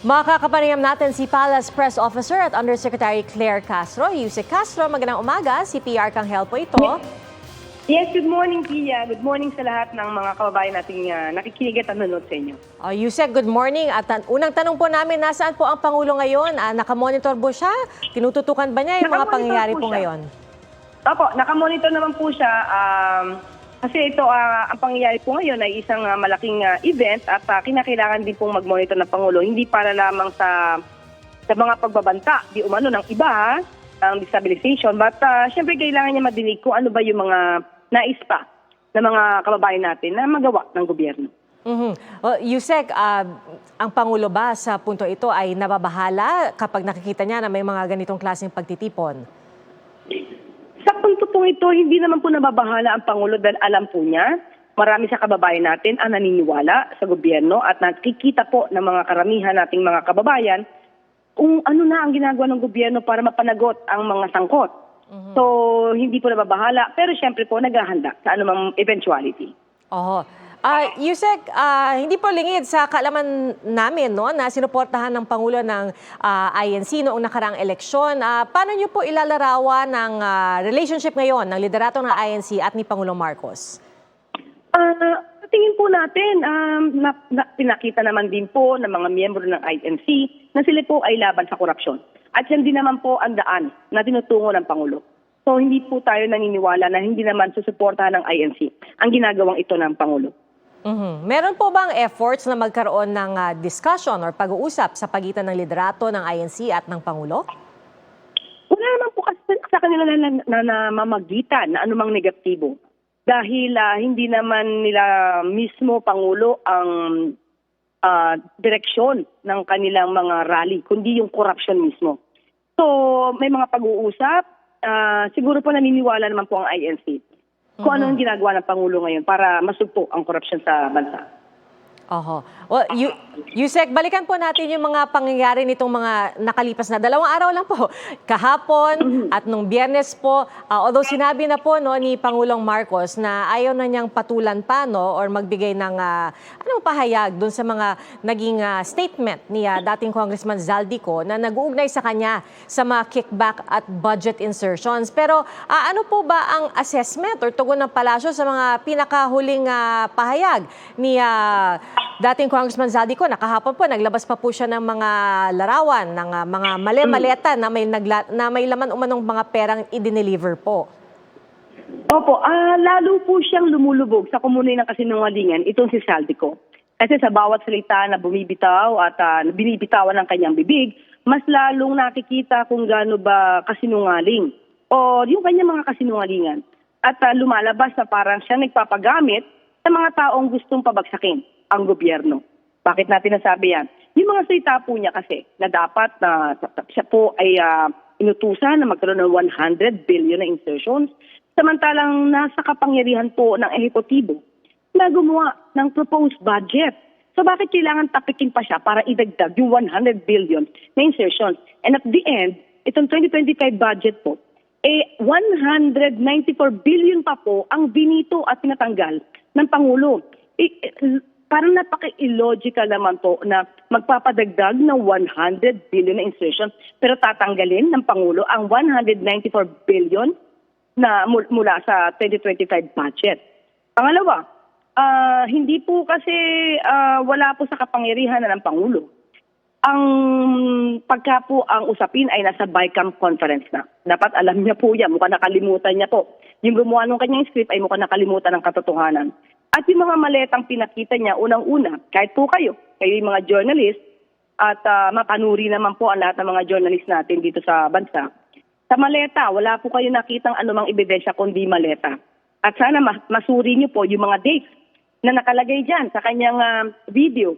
Makakapanayam natin si Palace Press Officer at Undersecretary Claire Castro. Yusek Castro, magandang umaga. Si PR Kang Helpo ito. Yes, good morning, Pia. Good morning sa lahat ng mga kababayan nating uh, nakikinig at nanonood sa inyo. Uh, Yusek, good morning. At tan- unang tanong po namin, nasaan po ang Pangulo ngayon? Ah, nakamonitor po siya? Tinututukan ba niya yung mga pangyayari po po ngayon? Opo, nakamonitor naman po siya. Um, kasi ito, ah, ang pangyayari po ngayon ay isang ah, malaking ah, event at ah, kinakailangan din pong mag-monitor ng Pangulo. Hindi para lamang sa sa mga pagbabanta, di umano ng iba, ang destabilization. But ah, syempre kailangan niya madinig kung ano ba yung mga nais pa ng mga kababayan natin na magawa ng gobyerno. Mhm. Well, Yusek, ah, ang Pangulo ba sa punto ito ay nababahala kapag nakikita niya na may mga ganitong klaseng pagtitipon? Pong ito, hindi naman po nababahala ang Pangulo dahil alam po niya, marami sa kababayan natin ang naniniwala sa gobyerno at nakikita po ng mga karamihan nating mga kababayan kung ano na ang ginagawa ng gobyerno para mapanagot ang mga sangkot. So, hindi po nababahala, pero syempre po naghahanda sa anumang eventuality. Oho. Ah, Yusek, ah, hindi po lingid sa kaalaman namin no, na sinuportahan ng Pangulo ng ah, INC noong nakaraang eleksyon. Ah, paano niyo po ilalarawan ng ah, relationship ngayon ng liderato ng INC at ni Pangulong Marcos? Sa tingin po natin, um, na, na, pinakita naman din po ng mga miyembro ng INC na sila po ay laban sa korupsyon. At yan din naman po ang daan na tinutungo ng Pangulo. So hindi po tayo naniniwala na hindi naman susuportahan ng INC ang ginagawang ito ng Pangulo. Mhm. Meron po bang efforts na magkaroon ng ah, discussion or pag-uusap sa pagitan ng liderato ng INC at ng Pangulo? Wala naman po kasi sa kanila na, na, na, namamagitan na anumang negatibo. Dahil ah, hindi naman nila mismo Pangulo ang ah, direksyon ng kanilang mga rally, kundi yung corruption mismo. So, may mga pag-uusap. ah, siguro po naniniwala naman po ang INC kung ano ang ginagawa ng Pangulo ngayon para masugpo ang korupsyon sa bansa. Oho. Well, Yu- Yusek, balikan po natin yung mga pangyayari nitong mga nakalipas na dalawang araw lang po. Kahapon at nung biyernes po, ah, although sinabi na po no, ni Pangulong Marcos na ayaw na niyang patulan pa no, or magbigay ng ah, anong pahayag dun sa mga naging ah, statement ni ah, dating Congressman Zaldico na nag-uugnay sa kanya sa mga kickback at budget insertions. Pero ah, ano po ba ang assessment or tugon ng palasyo sa mga pinakahuling ah, pahayag ni ah, dating Congressman Zaldico? Nakahapon po, naglabas pa po siya ng mga larawan, ng ah, mga mali-maleta na may, nagla- na may laman umanong mga perang i-deliver po. Opo, ah lalo po siyang lumulubog sa komunay ng kasinungalingan itong si Saldico. Kasi sa bawat salita na bumibitaw at ah, binibitawan ng kanyang bibig, mas lalong nakikita kung gaano ba kasinungaling o yung kanyang mga kasinungalingan. At ah, lumalabas na parang siya nagpapagamit sa mga taong gustong pabagsakin ang gobyerno. Bakit natin nasabi yan? Yung mga salita po niya kasi na dapat na siya po ay ah, inutusan na magkaroon ng 100 billion na insertions samantalang nasa kapangyarihan po ng ehekutibo na gumawa ng proposed budget. So bakit kailangan tapikin pa siya para idagdag yung 100 billion na insertions? And at the end, itong 2025 budget po, eh 194 billion pa po ang binito at pinatanggal ng Pangulo. Eh, eh, parang napaka-illogical naman po na magpapadagdag ng 100 billion na insertions pero tatanggalin ng Pangulo ang 194 billion na mul- mula sa 2025 budget. Pangalawa, ah, hindi po kasi ah, wala po sa kapangyarihan ng Pangulo. Ang pagka po ang usapin ay nasa BICAM conference na. Dapat alam niya po yan, mukhang nakalimutan niya po. Yung gumawa ng kanyang script ay mukhang nakalimutan ng katotohanan. At yung mga maletang pinakita niya unang-una, kahit po kayo, kayo yung mga journalist, at ah, mapanuri naman po ang lahat ng mga journalist natin dito sa bansa. Sa maleta, wala po kayo nakitang anumang ebidensya kundi maleta. At sana ma- masuri niyo po yung mga dates na nakalagay dyan sa kanyang ah, video.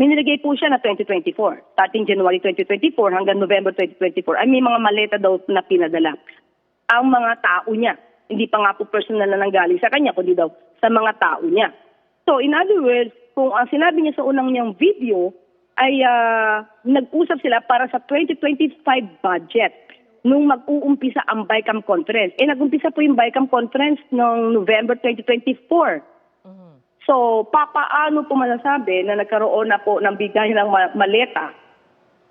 May nilagay po siya na 2024, starting January 2024 hanggang November 2024. Ay may mga maleta daw na pinadala. Ang mga tao niya, hindi pa nga po personal na nanggaling sa kanya, kundi daw sa mga tao niya. So in other words, kung ang sinabi niya sa unang niyang video ay ah, nag-usap sila para sa 2025 budget nung mag-uumpisa ang BICAM conference. Eh nag-umpisa po yung BICAM conference noong November 2024. So, papaano po masasabi na nagkaroon na po ng bigay ng ma- maleta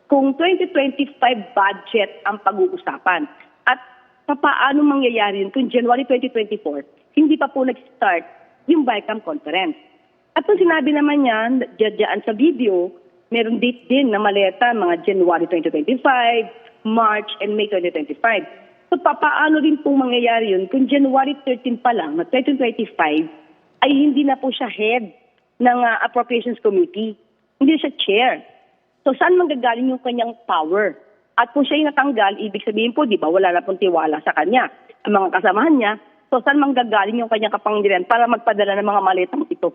kung 2025 budget ang pag-uusapan? At papaano mangyayari yun kung January 2024, hindi pa po nag-start yung BICAM conference? At kung sinabi naman niya, dyan sa video, meron date din na maleta mga January 2025, March, and May 2025. So papaano din po mangyayari yun kung January 13 pa lang na 2025 ay hindi na po siya head ng ah, Appropriations Committee. Hindi siya chair. So saan manggagaling yung kanyang power? At kung siya natanggal, ibig sabihin po, di ba, wala na pong tiwala sa kanya. Ang mga kasamahan niya, so saan manggagaling yung kanyang kapangyarihan para magpadala ng mga maletang ito?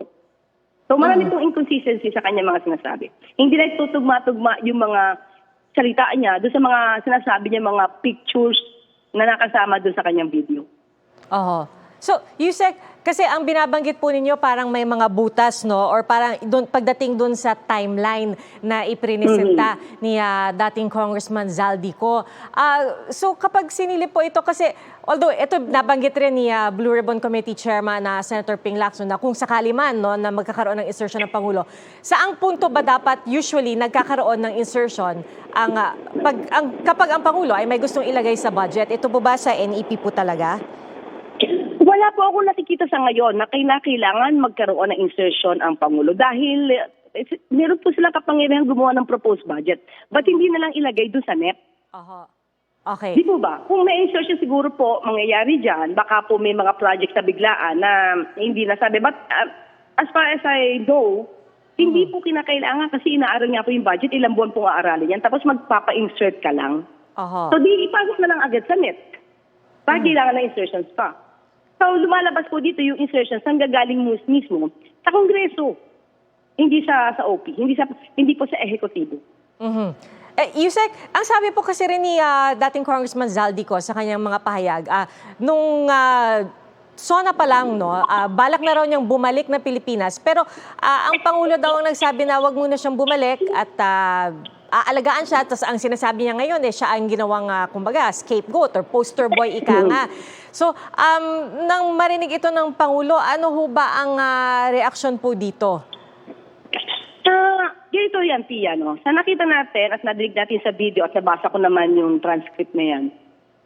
So marami pong inconsistency sa kanyang mga sinasabi. Hindi na tutugma-tugma yung mga salita niya doon sa mga sinasabi niya mga pictures na nakasama doon sa kanyang video. Oho. So, Yusek, kasi ang binabanggit po ninyo parang may mga butas, no? Or parang dun, pagdating dun sa timeline na iprinisenta ni ah, dating Congressman Zaldico. Ah, so, kapag sinilip po ito, kasi although ito nabanggit rin ni ah, Blue Ribbon Committee Chairman na Senator Ping Lacson na kung sakali man no, na magkakaroon ng insertion ng Pangulo, saang punto ba dapat usually nagkakaroon ng insertion ang, ah, pag, ang kapag ang Pangulo ay may gustong ilagay sa budget? Ito po ba sa NEP po talaga? Wala po ako nakikita sa ngayon na kailangan magkaroon ng insertion ang Pangulo dahil eh, meron po sila kapangyarihan gumawa ng proposed budget. Ba't hindi na lang ilagay doon sa NEP? Oho. Okay. Di po ba? Kung may insertion siguro po mangyayari dyan, baka po may mga projects na biglaan na hindi nasabi. But uh, as far as I know, hindi po kinakailangan kasi inaaral nga po yung budget, ilang buwan po aaralin yan, tapos magpapa-insert ka lang. Oho. So di ipasok na lang agad sa NEP. Bakit kailangan ng insertions pa? So lumalabas po dito yung insertions ang gagaling mismo sa Kongreso. Hindi sa sa OP, hindi sa hindi po sa ehekutibo. Mhm. Eh, Yusek, ang sabi po kasi rin ni ah, dating Congressman Zaldico sa kanyang mga pahayag, ah, nung ah, SONA pa lang, no, ah, balak na raw niyang bumalik na Pilipinas. Pero ah, ang Pangulo daw ang nagsabi na wag muna siyang bumalik at ah, aalagaan siya. Tapos ang sinasabi niya ngayon, eh, siya ang ginawang, ah, kumbaga, scapegoat or poster boy, ika nga. So, um, nang marinig ito ng Pangulo, ano ho ba ang ah, reaksyon po dito? Ah, ganito yan, Tia, no? Sa nakita natin at nadinig natin sa video at nabasa ko naman yung transcript na yan,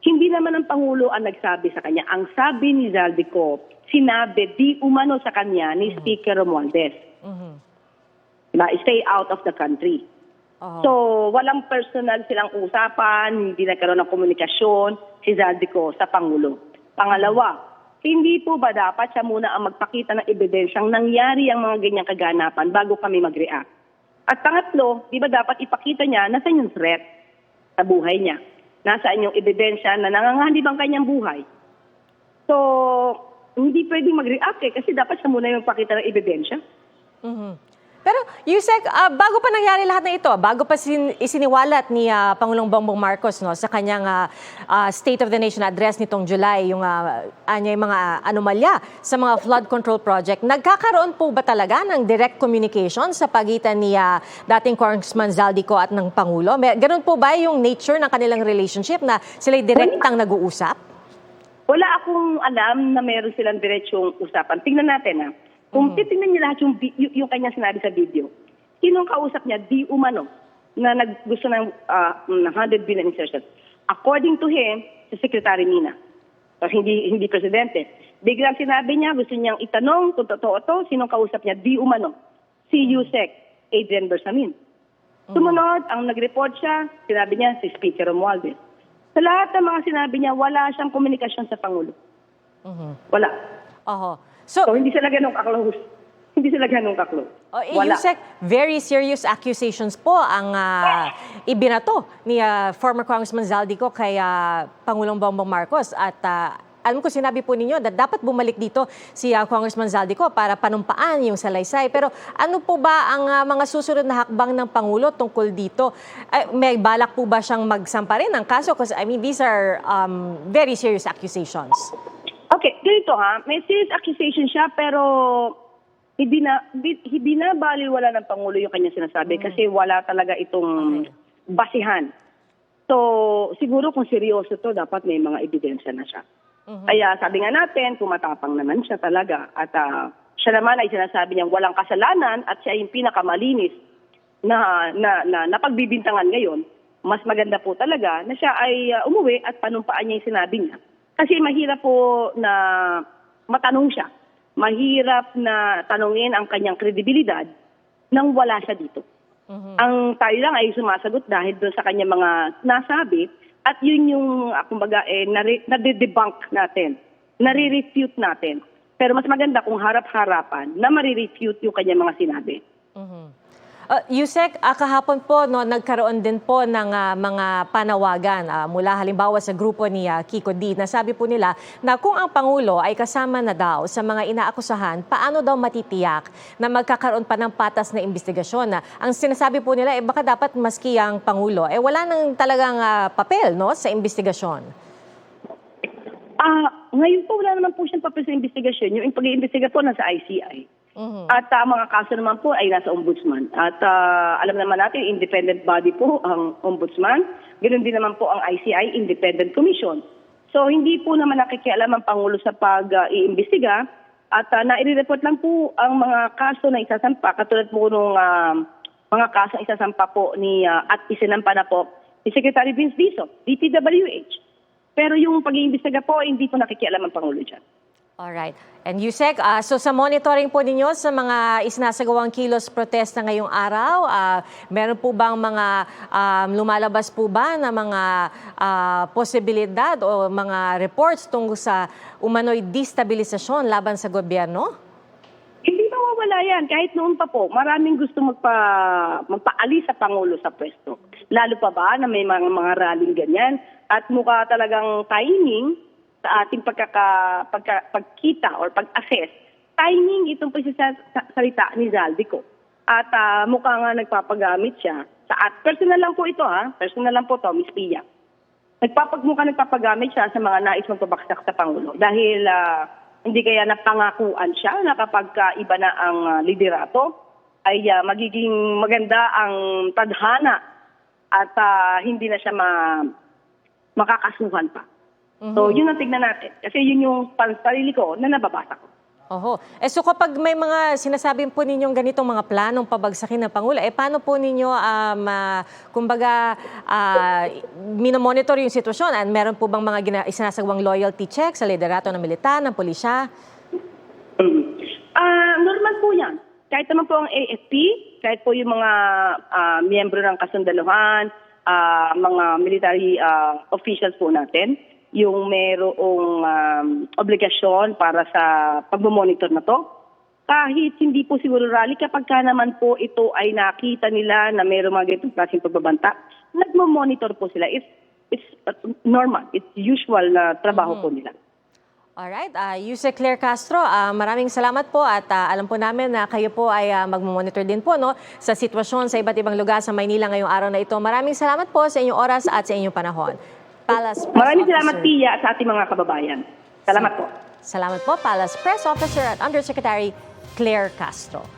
hindi naman ang Pangulo ang nagsabi sa kanya. Ang sabi ni Zaldico, sinabi di umano sa kanya ni Speaker Romualdez Mhm. na stay out of the country. So, walang personal silang usapan, hindi nagkaroon ng komunikasyon si Zaldico sa Pangulo. Pangalawa, hindi po ba dapat siya muna ang magpakita ng ebidensyang nangyari ang mga ganyang kaganapan bago kami mag-react? At pangatlo, di ba dapat ipakita niya na sa yung threat sa buhay niya? Nasaan yung ebidensya na nanganganib ang kanyang buhay? So, hindi pwedeng mag-react eh, kasi dapat siya muna yung pakita ng ebidensya. Mhm. Pero Yusek, ah, bago pa nangyari lahat ng ito, bago pa sin- isiniwalat ni ah, Pangulong Bongbong Marcos no, sa kanyang ah, ah, State of the Nation address nitong July, yung uh, anya yung mga anomalya sa mga flood control project, nagkakaroon po ba talaga ng direct communication sa pagitan ni ah, dating Congressman Zaldico at ng Pangulo? May, ganun po ba yung nature ng kanilang relationship na sila'y direktang nag-uusap? Wala akong alam na meron silang diretsong usapan. Tingnan natin ha. Kung titingnan niyo lahat yung, yung, yung kanya sinabi sa video, sinong kausap niya, di umano, na nag, gusto ng ah, ng 100 billion insertion. According to him, si Secretary Mina. So, hindi, hindi presidente. Biglang sinabi niya, gusto niyang itanong kung totoo to, sinong kausap niya, di umano. Si Yusek, Adrian Bersamin. Sumunod, ang nag-report siya, sinabi niya si Speaker Romualdez. Sa lahat ng mga sinabi niya, wala siyang komunikasyon sa Pangulo. Mhm. Wala. Oho. So, So, hindi sila ganun kaklose. Hindi sila ganun kaklose. Oh, eh, Wala. Yusek, very serious accusations po ang ah, ibinato ni ah, former Congressman Zaldico kay ah, Pangulong Bongbong Marcos. At ah, alam ko sinabi po ninyo na dapat bumalik dito si ah, Congressman Zaldico para panumpaan yung salaysay. Pero ano po ba ang ah, mga susunod na hakbang ng Pangulo tungkol dito? Ay, may balak po ba siyang magsampa rin ng kaso? Because I mean, these are um, very serious accusations. Okay, ganito ha. May serious accusation siya pero hindi na hindi na baliwala ng pangulo yung kanya sinasabi kasi wala talaga itong basihan. So, siguro kung seryoso to, dapat may mga ebidensya na siya. Kaya sabi nga natin, kung matapang naman siya talaga at ah, siya naman ay sinasabi niyang walang kasalanan at siya yung pinakamalinis na, na, na napagbibintangan ngayon, mas maganda po talaga na siya ay uh, umuwi at panumpaan niya yung sinabi niya. Kasi mahirap po na matanong siya. Mahirap na tanungin ang kanyang kredibilidad nang wala siya dito. Ang tayo lang ay sumasagot dahil doon sa kanyang mga nasabi at yun yung, ah, kumbaga, eh, nare- nade-debunk natin, nare-refute natin. Pero mas maganda kung harap-harapan na marirefute yung kanyang mga sinabi. Uh, Yusek, ah, kahapon po no, nagkaroon din po ng ah, mga panawagan ah, mula halimbawa sa grupo ni ah, Kiko D na sabi po nila na kung ang Pangulo ay kasama na daw sa mga inaakusahan, paano daw matitiyak na magkakaroon pa ng patas na investigasyon? Na ang sinasabi po nila, eh baka dapat maski ang Pangulo, eh wala nang talagang ah, papel no, sa investigasyon. Ah, ngayon po wala naman po siyang papel sa investigasyon. Yung pag-iimbestiga po nasa ICI. At ah, mga kaso naman po ay nasa ombudsman. At ah, alam naman natin, independent body po ang ombudsman. Ganoon din naman po ang ICI, Independent Commission. So hindi po naman nakikialam ang Pangulo sa pag-iimbestiga. At uh, nai-report lang po ang mga kaso na isasampa, katulad po nung ah, mga kaso na isasampa po ni ah, at isinampa na po ni Secretary Vince Dizon, DPWH. Pero yung pag-iimbestiga po, hindi po nakikialam ang Pangulo dyan. Alright. And Yusek, ah, so sa monitoring po ninyo sa mga isinasagawang kilos protesta ngayong araw, ah, meron po bang mga um, lumalabas po ba na mga ah, posibilidad o mga reports tungkol sa umano'y destabilisasyon laban sa gobyerno? Hindi mawawala yan. Kahit noon pa po, maraming gusto magpa, magpaalis sa Pangulo sa pwesto. Lalo pa ba na may mga, mga rallying ganyan. At mukha talagang timing sa ating pagkaka, pagka, pagkita or pag-assess. Timing itong salita ni Zaldico. At ah, mukha nga nagpapagamit siya. Sa, at personal lang po ito ha. Personal lang po to, Miss Pia. Nagpapagmukha nagpapagamit siya sa mga nais magpabaksak sa Pangulo. Dahil ah, hindi kaya napangakuan siya na kapag ka iba na ang ah, liderato, ay ah, magiging maganda ang tadhana at ah, hindi na siya ma makakasuhan pa. So, yun ang tignan natin. Kasi yun yung sarili ko na nababasa ko. Oho. Eh so kapag may mga sinasabi po ninyong ganitong mga planong pabagsakin ng Pangulo, eh paano po ninyo, um, ah, kumbaga, ah, minomonitor yung sitwasyon? And meron po bang mga gina- isinasagawang loyalty check sa liderato ng militar, ng pulisya? Mm. Ah, normal po yan. Kahit naman po ang AFP, kahit po yung mga ah, miyembro ng kasundaluhan, ah, mga military ah, officials po natin, yung merong um, obligasyon para sa pagmamonitor na to. Kahit hindi po siguro rally, kapag ka naman po ito ay nakita nila na mayroong mga ganitong klaseng pagbabanta, nagmamonitor po sila. It's, it's uh, normal. It's usual na trabaho po nila. Alright, uh, Yusek Claire Castro, ah, maraming salamat po at ah, alam po namin na kayo po ay uh, magmamonitor din po no, sa sitwasyon sa iba't ibang lugar sa Maynila ngayong araw na ito. Maraming salamat po sa inyong oras at sa inyong panahon. Palace Press Maraming salamat, Officer. Pia, sa ating mga kababayan. Salamat po. Salamat po, Palace Press Officer at Undersecretary Claire Castro.